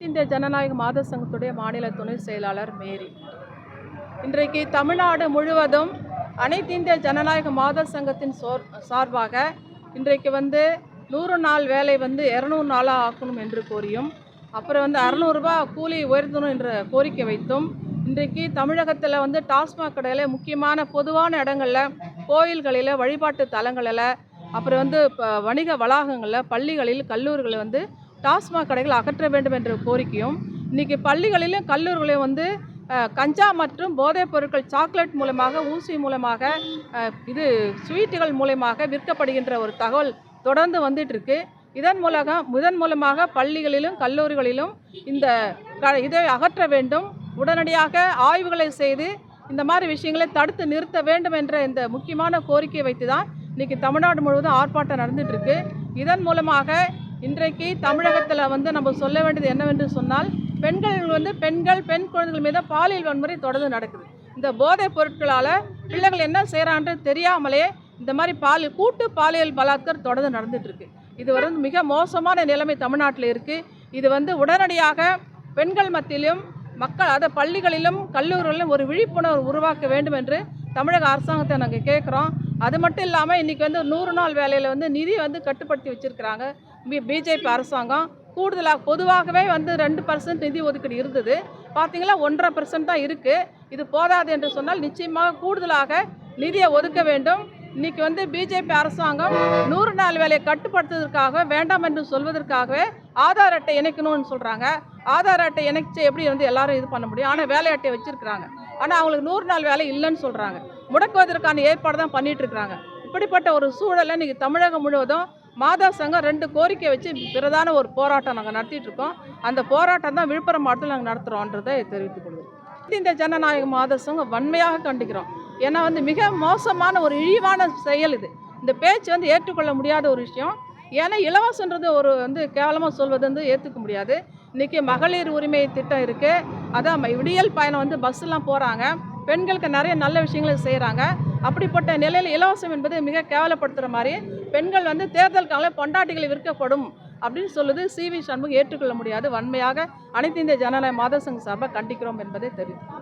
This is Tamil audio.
இந்திய ஜனநாயக மாத சங்கத்துடைய மாநில துணை செயலாளர் மேரி. இன்றைக்கு தமிழ்நாடு முழுவதும் அனைத்து இந்திய ஜனநாயக மாத சங்கத்தின் சோர் சார்பாக இன்றைக்கு வந்து நூறு நாள் வேலை வந்து இரநூறு நாளாக ஆக்கணும் என்று கோரியும் அப்புறம் வந்து அறநூறுபா கூலி உயர்த்தணும் என்ற கோரிக்கை வைத்தும் இன்றைக்கு தமிழகத்தில் வந்து டாஸ்மாக் கடையில் முக்கியமான பொதுவான இடங்களில் கோயில்களில் வழிபாட்டு தலங்களில் அப்புறம் வந்து வணிக வளாகங்களில் பள்ளிகளில் கல்லூரிகளில் வந்து டாஸ்மாக் கடைகள் அகற்ற வேண்டும் என்ற கோரிக்கையும் இன்றைக்கி பள்ளிகளிலும் கல்லூரிகளிலும் வந்து கஞ்சா மற்றும் போதைப் பொருட்கள் சாக்லேட் மூலமாக ஊசி மூலமாக இது ஸ்வீட்டுகள் மூலமாக விற்கப்படுகின்ற ஒரு தகவல் தொடர்ந்து வந்துட்டு இருக்கு இதன் மூலமாக இதன் மூலமாக பள்ளிகளிலும் கல்லூரிகளிலும் இந்த க இதை அகற்ற வேண்டும். உடனடியாக ஆய்வுகளை செய்து இந்த மாதிரி விஷயங்களை தடுத்து நிறுத்த வேண்டும் என்ற இந்த முக்கியமான கோரிக்கையை வைத்து தான் இன்றைக்கி தமிழ்நாடு முழுவதும் ஆர்ப்பாட்டம் நடந்துட்டு இருக்கு இதன் மூலமாக இன்றைக்கு தமிழகத்தில் வந்து நம்ம சொல்ல வேண்டியது என்னவென்று சொன்னால் பெண்கள் வந்து பெண்கள் பெண் குழந்தைகள் மீது பாலியல் வன்முறை தொடர்ந்து நடக்குது. இந்த போதைப் பொருட்களால் பிள்ளைகள் என்ன செய்கிறான்றது தெரியாமலே இந்த மாதிரி பாலியல் கூட்டு பாலியல் பலாத்கர் தொடர்ந்து நடந்துகிட்ருக்கு இது வந்து மிக மோசமான நிலைமை தமிழ்நாட்டில் இருக்குது இது வந்து உடனடியாக பெண்கள் மத்தியிலும் மக்கள் அதை பள்ளிகளிலும் கல்லூரிகளிலும் ஒரு விழிப்புணர்வு உருவாக்க வேண்டும் என்று தமிழக அரசாங்கத்தை நாங்கள் கேட்குறோம் அது மட்டும் இல்லாமல் இன்றைக்கி வந்து நூறு நாள் வேலையில் வந்து நிதி வந்து கட்டுப்படுத்தி வச்சுருக்கிறாங்க. பிஜேபி அரசாங்கம் கூடுதலாக பொதுவாகவே வந்து ரெண்டு பர்சன்ட் நிதி ஒதுக்கீடு இருந்தது. பார்த்தீங்களா ஒன்றரை பர்சன்ட் தான் இருக்குது இது போதாது என்று சொன்னால் நிச்சயமாக கூடுதலாக நிதியை ஒதுக்க வேண்டும். இன்னைக்கு வந்து பிஜேபி அரசாங்கம் நூறு நாள் வேலையை கட்டுப்படுத்துவதற்காக வேண்டாம் என்று சொல்வதற்காகவே ஆதார் அட்டை இணைக்கணும்னு சொல்கிறாங்க ஆதார் அட்டை இணைச்சு எப்படி வந்து எல்லாரும் இது பண்ண முடியும்? ஆனால் வேலை அட்டை வச்சுருக்கிறாங்க. ஆனால் அவங்களுக்கு நூறு நாள் வேலை இல்லைன்னு சொல்கிறாங்க முடக்குவதற்கான ஏற்பாடு தான் பண்ணிட்டு இப்படிப்பட்ட ஒரு சூழலை இன்றைக்கி தமிழகம் முழுவதும் மாதா சங்கம் ரெண்டு கோரிக்கை வச்சு பிரதான ஒரு போராட்டம் நாங்கள் நடத்திட்டு இருக்கோம். அந்த போராட்டம் தான் விழுப்புரம் மாவட்டத்தில் நாங்கள் நடத்துகிறோன்றதை தெரிவித்துக் கொள்கிறோம் இந்த ஜனநாயக மாத சங்கம் வன்மையாக கண்டிக்கிறோம். ஏன்னா வந்து மிக மோசமான ஒரு இழிவான செயல் இது. இந்த பேச்சு வந்து ஏற்றுக்கொள்ள முடியாத ஒரு விஷயம். ஏன்னா இலவசன்றது ஒரு வந்து கேவலமாக சொல்வது வந்து ஏற்றுக்க முடியாது. இன்றைக்கி மகளிர் உரிமை திட்டம் இருக்குது அதான் விடியல் பயணம் வந்து பஸ்ஸெல்லாம் போகிறாங்க பெண்களுக்கு நிறைய நல்ல விஷயங்களை செய்கிறாங்க அப்படிப்பட்ட நிலையில் இலவசம் என்பது மிக கேவலப்படுத்துகிற மாதிரி பெண்கள் வந்து தேர்தல் காலம் பொண்டாட்டிகளை விற்கப்படும் அப்படின்னு சொல்லுது சி வி சண்முகம் ஏற்றுக்கொள்ள முடியாது. வன்மையாக அனைத்து இந்திய ஜனநாயக மாத சங்க சபை கண்டிக்கிறோம் என்பதை தெரிவித்து